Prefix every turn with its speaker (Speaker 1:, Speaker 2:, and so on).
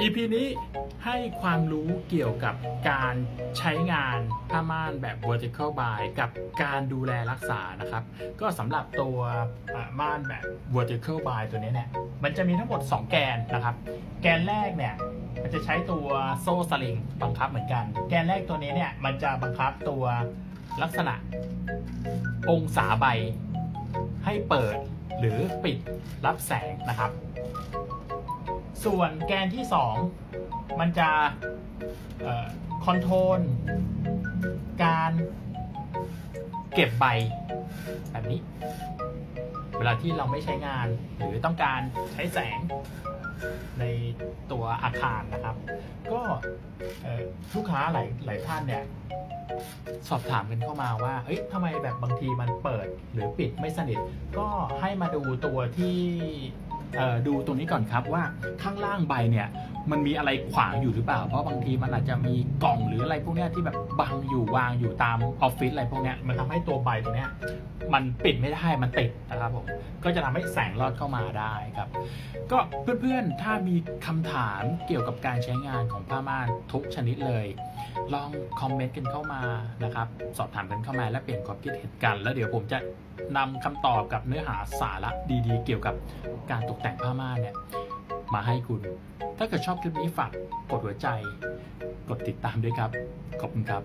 Speaker 1: EP นี้ให้ความรู้เกี่ยวกับการใช้งานผ้าม่านแบบ vertical bind กับการดูแลรักษานะครับ ก็สำหรับตัวม่านแบบ vertical bind ตัวนี้เนี่ยมันจะมีทั้งหมด 2 แกนนะครับ แกนแรกเนี่ยมันจะใช้ตัวโซ่สลิงบังคับเหมือนกัน แกนแรกตัวนี้เนี่ยมันจะบังคับตัวลักษณะองศาใบให้เปิดหรือปิดรับแสงนะครับ ส่วนแกนที่ 2 มันจะคอนโทรลการเก็บใบแบบนี้ เวลาที่เราไม่ใช้งาน หรือต้องการใช้แสงในตัวอาคารนะครับ ก็ลูกค้าหลายหลายท่านเนี่ยสอบถามกันเข้ามาว่า เอ้ยทำไมแบบบางทีมันเปิดหรือปิดไม่สนิท ก็ให้มาดูตัวที่ ดูตรงนี้ก่อนครับว่าข้างล่างใบเนี่ยมันมีอะไรขวางอยู่หรือเปล่า เพราะบางทีมันอาจจะมีกล่องหรืออะไรพวกนี้ที่แบบบังอยู่วางอยู่ตามออฟฟิศอะไรพวกนี้มันทำให้ตัวใบตัวนี้มันปิดไม่ได้มันติดนะครับผมก็จะทำให้แสงลอดเข้ามาได้ครับ ก็เพื่อนๆถ้ามีคำถามเกี่ยวกับการใช้งานของผ้าม่านทุกชนิดเลย ลองคอมเมนต์กันเข้ามานะครับสอบถามกันเข้ามาและเปลี่ยนความคิดเห็นกัน แล้วเดี๋ยวผมจะนำคำตอบกับเนื้อหาสาระดีๆ เกี่ยวกับการตกแต่งผ้าม่านเนี่ยมาให้คุณ ถ้าเกิดชอบคลิปนี้ฝากกดหัวใจ กดติดตามด้วยครับ ขอบคุณครับ